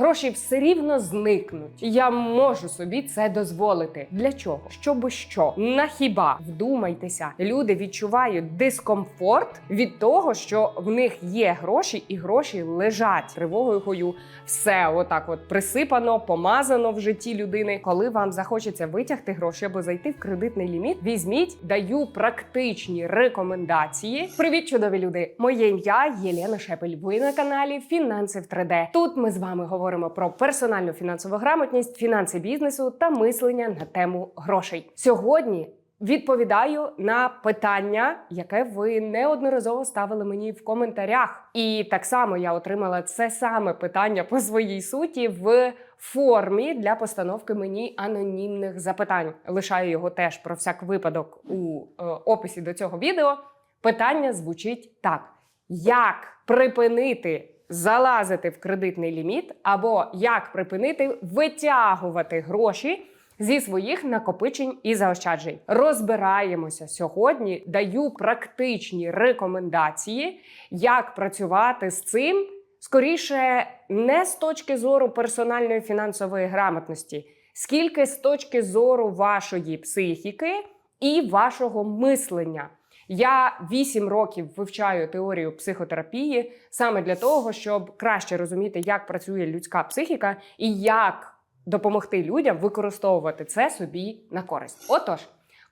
Гроші все рівно зникнуть. Я можу собі це дозволити. Для чого? Щоби що? На хіба вдумайтеся, люди відчувають дискомфорт від того, що в них є гроші, і гроші лежать тривогою. Все отак, от присипано, помазано в житті людини. Коли вам захочеться витягти гроші або зайти в кредитний ліміт, візьміть, даю практичні рекомендації. Привіт, чудові люди! Моє ім'я Єлена Шепель. Ви на каналі Фінанси в 3D. Тут ми з вами говоримо про персональну фінансову грамотність, фінанси бізнесу та мислення на тему грошей. Сьогодні. Відповідаю на питання, яке ви неодноразово ставили мені в коментарях. І так само я отримала це саме питання по своїй суті в формі для постановки мені анонімних запитань. Лишаю його теж про всяк випадок у е, описі до цього відео. Питання звучить так: як припинити залазити в кредитний ліміт, або як припинити витягувати гроші зі своїх накопичень і заощаджень. Розбираємося сьогодні. Даю практичні рекомендації, як працювати з цим. Скоріше, не з точки зору персональної фінансової грамотності, скільки з точки зору вашої психіки і вашого мислення. Я 8 років вивчаю теорію психотерапії саме для того, щоб краще розуміти, як працює людська психіка і як допомогти людям використовувати це собі на користь. Отож,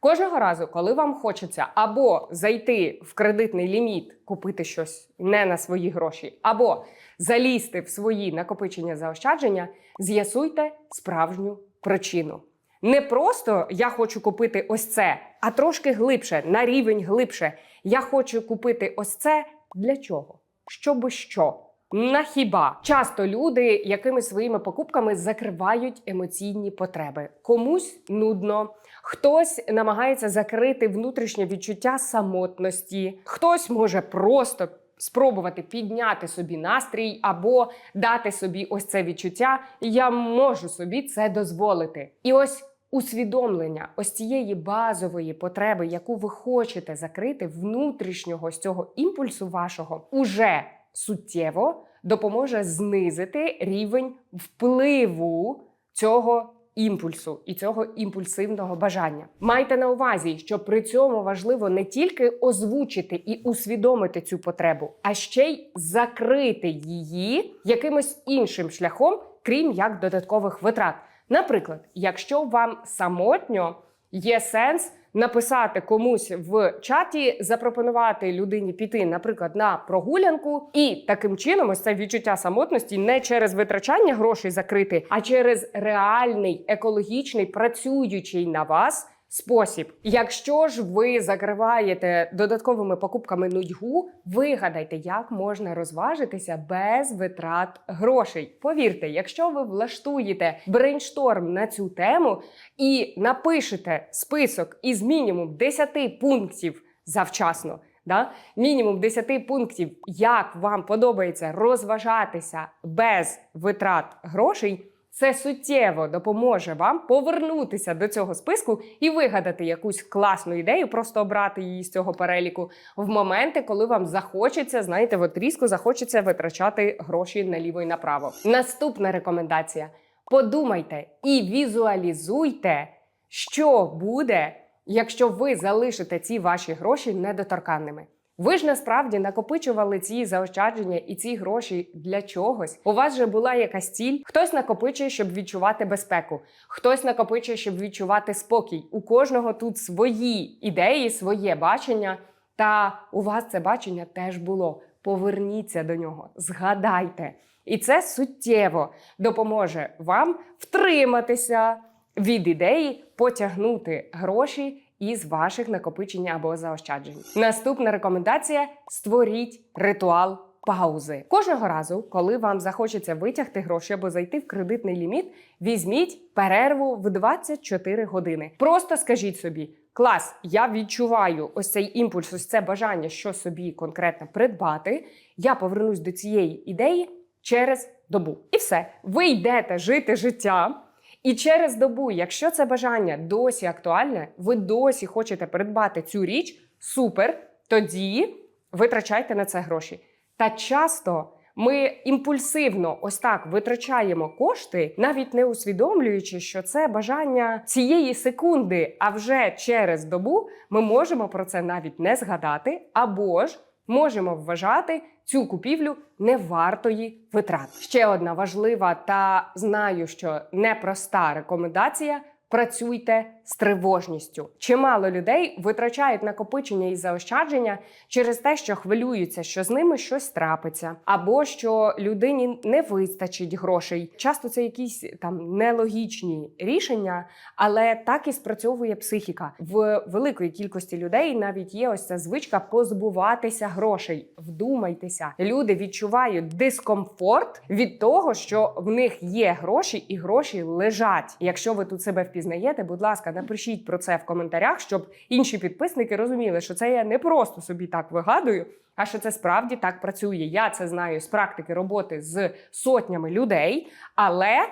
кожного разу, коли вам хочеться або зайти в кредитний ліміт, купити щось не на свої гроші, або залізти в свої накопичення заощадження, з'ясуйте справжню причину. Не просто я хочу купити ось це, а трошки глибше, на рівень глибше. Я хочу купити ось це для чого? Щоби що? На хіба часто люди якими своїми покупками закривають емоційні потреби. Комусь нудно, хтось намагається закрити внутрішнє відчуття самотності, хтось може просто спробувати підняти собі настрій або дати собі ось це відчуття. Я можу собі це дозволити. І ось. Усвідомлення ось цієї базової потреби, яку ви хочете закрити внутрішнього з цього імпульсу вашого, уже суттєво допоможе знизити рівень впливу цього імпульсу і цього імпульсивного бажання. Майте на увазі, що при цьому важливо не тільки озвучити і усвідомити цю потребу, а ще й закрити її якимось іншим шляхом, крім як додаткових витрат. Наприклад, якщо вам самотньо є сенс написати комусь в чаті, запропонувати людині піти, наприклад, на прогулянку, і таким чином ось це відчуття самотності не через витрачання грошей закрити, а через реальний екологічний працюючий на вас. Спосіб, якщо ж ви закриваєте додатковими покупками нудьгу, вигадайте, як можна розважитися без витрат грошей. Повірте, якщо ви влаштуєте брейншторм на цю тему і напишете список із мінімум 10 пунктів завчасно. Да? Мінімум 10 пунктів, як вам подобається розважатися без витрат грошей. Це суттєво допоможе вам повернутися до цього списку і вигадати якусь класну ідею, просто обрати її з цього переліку в моменти, коли вам захочеться, знаєте, от різко захочеться витрачати гроші наліво і направо. Наступна рекомендація: подумайте і візуалізуйте, що буде, якщо ви залишите ці ваші гроші недоторканними. Ви ж насправді накопичували ці заощадження і ці гроші для чогось. У вас же була якась ціль. Хтось накопичує, щоб відчувати безпеку, хтось накопичує, щоб відчувати спокій. У кожного тут свої ідеї, своє бачення. Та у вас це бачення теж було. Поверніться до нього, згадайте. І це суттєво допоможе вам втриматися від ідеї потягнути гроші із ваших накопичень або заощаджень. Наступна рекомендація: створіть ритуал. Паузи кожного разу, коли вам захочеться витягти гроші або зайти в кредитний ліміт, візьміть перерву в 24 години. Просто скажіть собі: клас, я відчуваю ось цей імпульс, ось це бажання, що собі конкретно придбати. Я повернусь до цієї ідеї через добу. І все, ви йдете жити життя. І через добу, якщо це бажання досі актуальне, ви досі хочете придбати цю річ, супер, тоді витрачайте на це гроші. Та часто Ми імпульсивно ось так витрачаємо кошти, навіть не усвідомлюючи, що це бажання цієї секунди, а вже через добу ми можемо про це навіть не згадати, або ж можемо вважати цю купівлю невартої витрат. Ще одна важлива та знаю, що непроста рекомендація. Працюйте з тривожністю. Чимало людей витрачають накопичення і заощадження через те, що хвилюються, що з ними щось трапиться, або що людині не вистачить грошей. Часто це якісь там нелогічні рішення, але так і спрацьовує психіка. В великої кількості людей навіть є ось ця звичка позбуватися грошей. Вдумайтеся, люди відчувають дискомфорт від того, що в них є гроші, і гроші лежать. Якщо ви тут себе впізнаєте, будь ласка, напишіть про це в коментарях, щоб інші підписники розуміли, що це я не просто собі так вигадую. А що це справді так працює? Я це знаю з практики роботи з сотнями людей, але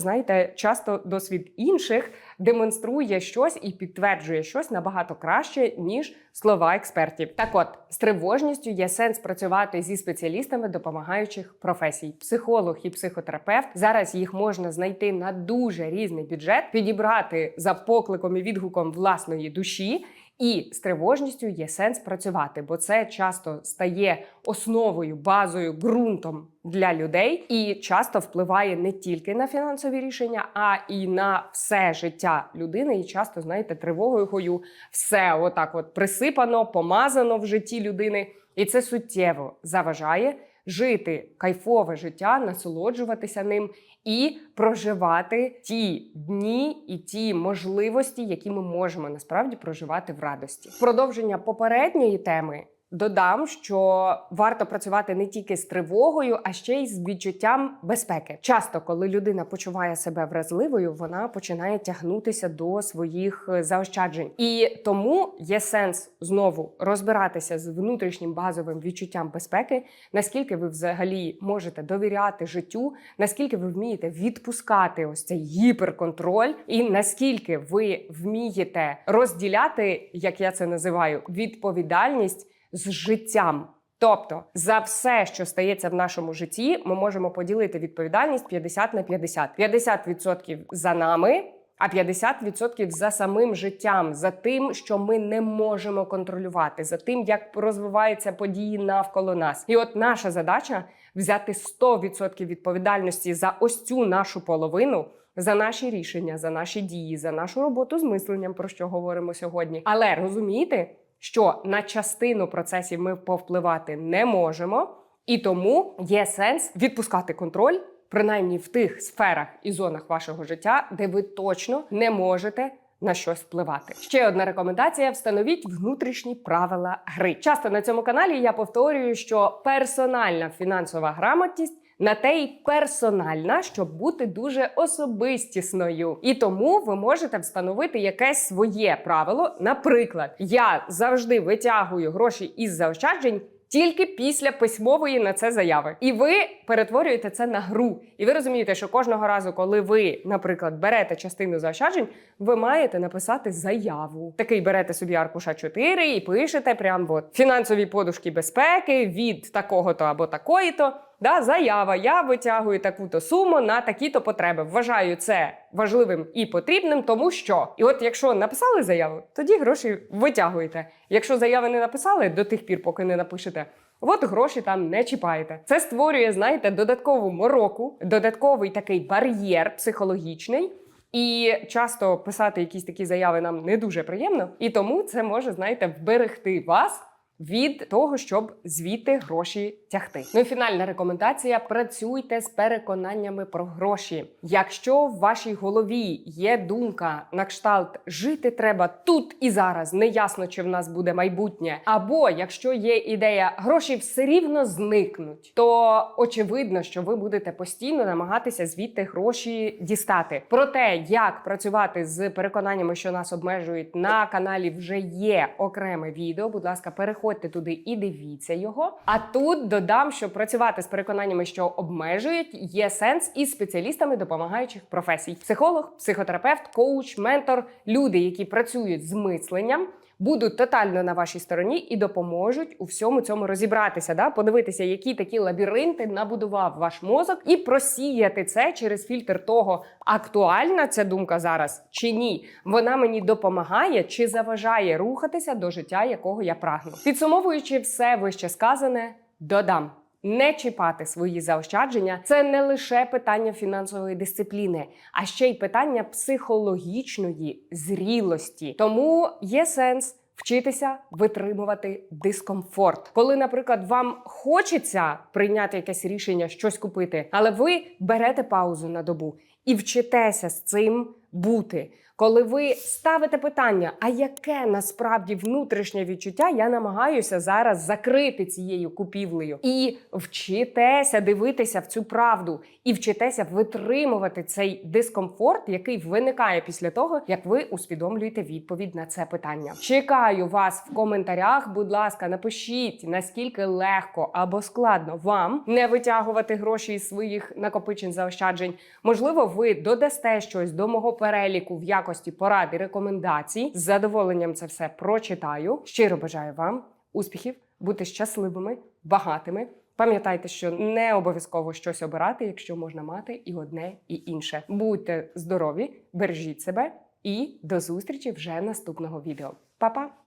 знаєте, часто досвід інших демонструє щось і підтверджує щось набагато краще, ніж слова експертів. Так от, з тривожністю є сенс працювати зі спеціалістами допомагаючих професій. Психолог і психотерапевт. Зараз їх можна знайти на дуже різний бюджет, підібрати за покликом і відгуком власної душі. І з тривожністю є сенс працювати, бо це часто стає основою, базою, ґрунтом для людей і часто впливає не тільки на фінансові рішення, а і на все життя людини. І часто, знаєте, тривогою все отак, от присипано, помазано в житті людини, і це суттєво заважає жити кайфове життя, насолоджуватися ним і проживати ті дні і ті можливості, які ми можемо насправді проживати в радості. Продовження попередньої теми. Додам, що варто працювати не тільки з тривогою, а ще й з відчуттям безпеки. Часто, коли людина почуває себе вразливою, вона починає тягнутися до своїх е, заощаджень, і тому є сенс знову розбиратися з внутрішнім базовим відчуттям безпеки, наскільки ви взагалі можете довіряти життю, наскільки ви вмієте відпускати ось цей гіперконтроль, і наскільки ви вмієте розділяти, як я це називаю, відповідальність з життям. Тобто за все, що стається в нашому житті, ми можемо поділити відповідальність 50 на 50. 50% за нами, а 50% за самим життям, за тим, що ми не можемо контролювати, за тим, як розвиваються події навколо нас. І от наша задача взяти 100% відповідальності за ось цю нашу половину. За наші рішення, за наші дії, за нашу роботу з мисленням, про що говоримо сьогодні. Але розумієте, що на частину процесів ми повпливати не можемо, і тому є сенс відпускати контроль, принаймні в тих сферах і зонах вашого життя, де ви точно не можете. На щось впливати. Ще одна рекомендація: встановіть внутрішні правила гри. Часто на цьому каналі я повторюю, що персональна фінансова грамотність на те й персональна, щоб бути дуже особистісною. І тому ви можете встановити якесь своє правило. Наприклад, я завжди витягую гроші із заощаджень. Тільки після письмової на це заяви, і ви перетворюєте це на гру. І ви розумієте, що кожного разу, коли ви, наприклад, берете частину заощаджень, ви маєте написати заяву. Такий берете собі аркуша 4 і пишете прям от фінансові подушки безпеки від такого-то або такої-то. Да, заява, я витягую таку-то суму на такі-то потреби. Вважаю це важливим і потрібним, тому що і от якщо написали заяву, тоді гроші витягуєте. Якщо заяви не написали до тих пір, поки не напишете. От гроші там не чіпаєте. Це створює, знаєте, додаткову мороку, додатковий такий бар'єр психологічний. І часто писати якісь такі заяви нам не дуже приємно, і тому це може, знаєте, вберегти вас від того, щоб звідти гроші тягти. Ну і фінальна рекомендація: працюйте з переконаннями про гроші. Якщо в вашій голові є думка на кшталт жити треба тут і зараз, не ясно, чи в нас буде майбутнє, або якщо є ідея гроші все рівно зникнуть, то очевидно, що ви будете постійно намагатися звідти гроші дістати. Про те, як працювати з переконаннями, що нас обмежують, на каналі вже є окреме відео. Будь ласка, переходьте туди і дивіться його. А тут додам, що працювати з переконаннями, що обмежують, є сенс із спеціалістами допомагаючих професій: психолог, психотерапевт, коуч, ментор, люди, які працюють з мисленням. Будуть тотально на вашій стороні і допоможуть у всьому цьому розібратися, да? подивитися, які такі лабіринти набудував ваш мозок, і просіяти це через фільтр того, актуальна ця думка зараз чи ні. Вона мені допомагає чи заважає рухатися до життя, якого я прагну. Підсумовуючи все вище сказане, додам. Не чіпати свої заощадження це не лише питання фінансової дисципліни, а ще й питання психологічної зрілості. Тому є сенс. Вчитися витримувати дискомфорт, коли, наприклад, вам хочеться прийняти якесь рішення, щось купити, але ви берете паузу на добу і вчитеся з цим бути. Коли ви ставите питання, а яке насправді внутрішнє відчуття я намагаюся зараз закрити цією купівлею, і вчитеся дивитися в цю правду, і вчитеся витримувати цей дискомфорт, який виникає після того, як ви усвідомлюєте відповідь на це питання. Чекаю вас в коментарях. Будь ласка, напишіть наскільки легко або складно вам не витягувати гроші із своїх накопичень заощаджень. Можливо, ви додасте щось до мого переліку в якості порад і рекомендацій. З задоволенням це все прочитаю. Щиро бажаю вам успіхів, бути щасливими, багатими. Пам'ятайте, що не обов'язково щось обирати, якщо можна мати і одне, і інше. Будьте здорові, бережіть себе і до зустрічі вже наступного відео. Па-па!